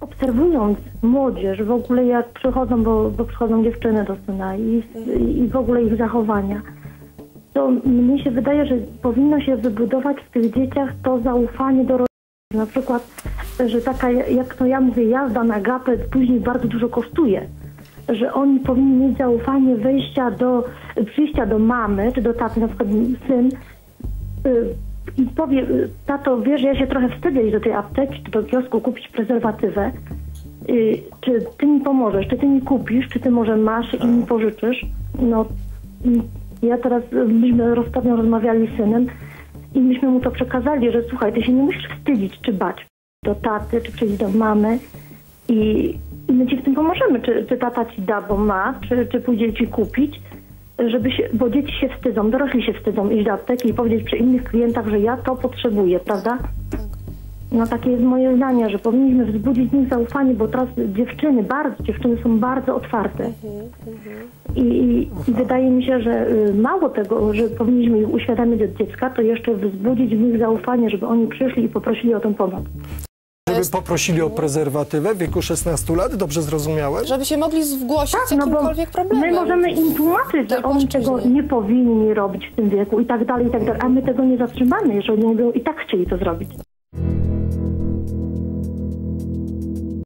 obserwując młodzież, w ogóle jak przychodzą, bo, bo przychodzą dziewczyny do syna i, i w ogóle ich zachowania, to mnie się wydaje, że powinno się wybudować w tych dzieciach to zaufanie do rodziny. Na przykład, że taka, jak to ja mówię, jazda na gapę później bardzo dużo kosztuje. Że oni powinni mieć zaufanie wejścia do, przyjścia do mamy czy do taty, na przykład syn y, powie, y, tato, wiesz, ja się trochę wstydzę iść do tej apteki czy do kiosku kupić prezerwatywę. Y, Czy ty mi pomożesz, czy ty mi kupisz, czy ty może masz i mi pożyczysz? No, mm, ja teraz, y, myśmy ostatnio rozmawiali z synem i myśmy mu to przekazali, że słuchaj, ty się nie musisz wstydzić czy bać do taty, czy przyjść do mamy i, i my ci w tym pomożemy. Czy, czy tata ci da, bo ma, czy, czy pójdzie ci kupić, żeby się, bo dzieci się wstydzą, dorośli się wstydzą iść do apteki i powiedzieć przy innych klientach, że ja to potrzebuję, prawda? No takie jest moje zdanie, że powinniśmy wzbudzić w nich zaufanie, bo teraz dziewczyny, bardzo, dziewczyny są bardzo otwarte. I, i, I wydaje mi się, że y, mało tego, że powinniśmy ich uświadamiać od dziecka, to jeszcze wzbudzić w nich zaufanie, żeby oni przyszli i poprosili o tę pomoc. Żeby poprosili o prezerwatywę w wieku 16 lat, dobrze zrozumiałem? Żeby się mogli zgłosić z no bo jakimkolwiek problemem. my możemy im tłumaczyć, że Tak, oni tego nie powinni robić w tym wieku i tak dalej, i tak dalej, a my tego nie zatrzymamy, jeżeli oni będą i tak chcieli to zrobić.